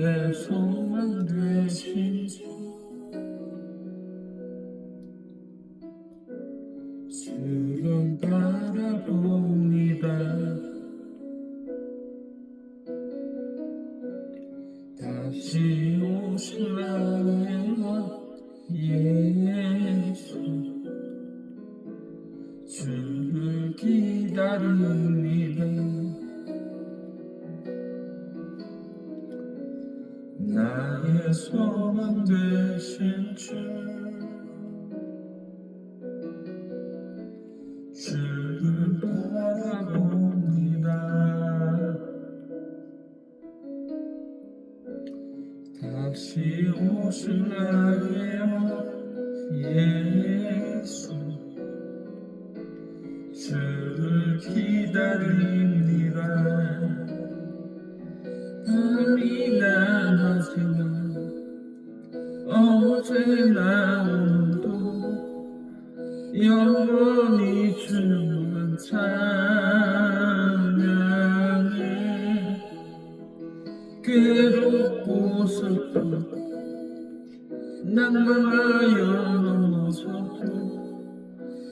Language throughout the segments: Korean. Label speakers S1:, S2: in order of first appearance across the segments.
S1: 나의 소망 되신 나의 소망 되신 주. 주를 바라봅니다. 다시 오실 나의 예수. 주를 기다립니다 오늘도 영원히 주만 찬양해 괴롭고 슬픈 낭만하여 넘어져도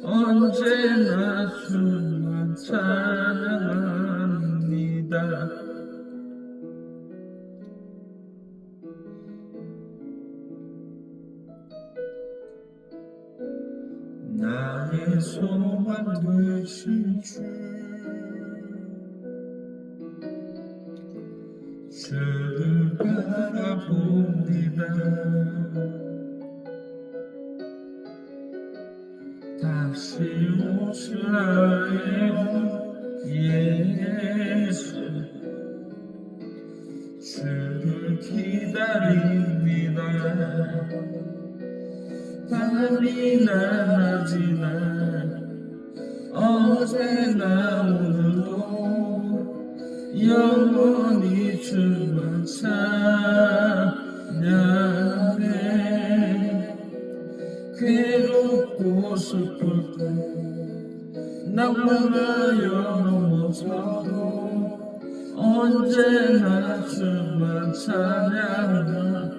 S1: 언제나 주만 찬양합니다 나의 소망 되신 주 주를 바라봅니다. 다시 오실 나의 예수. 주를 기다립니다 밤이나 낮이나 어제나 오늘도 영원히 주만 찬양해. 괴롭고 슬플 때 낭만하여 넘어져도 언제나 주만 찬양하겠네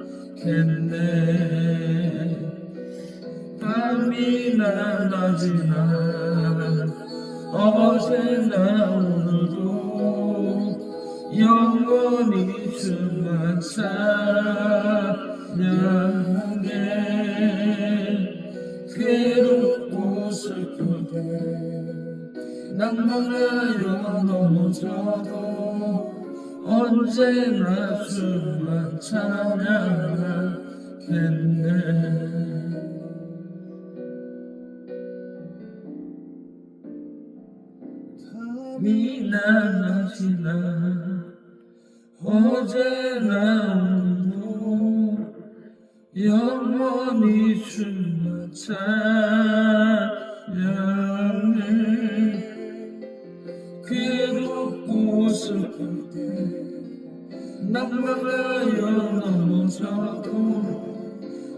S1: 밤이나 낮이나 어제나 오늘도 영원히 주만 찬양해 괴롭고 슬플 때 낭만하여 넘어져도 언제나 주만 찬양하겠네 미나지나 어제나 오늘도 영원히 주만 찬양해 괴롭고 슬플 때 낭만하여 넘어져도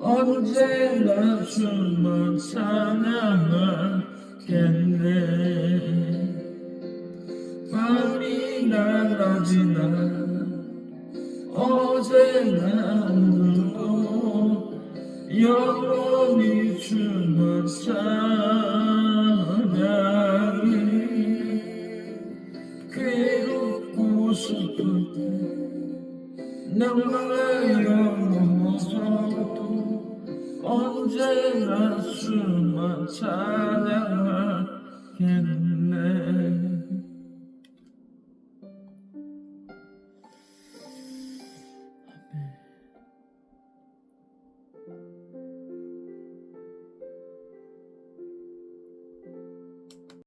S1: 언제나 주만 찬양하겠네 밤이나 낮이나 어제나 오늘도 영원히 주만 찬양해. 괴롭고 슬플 때 낭만하여 넘어져도 언제나 주만 찬양하겠네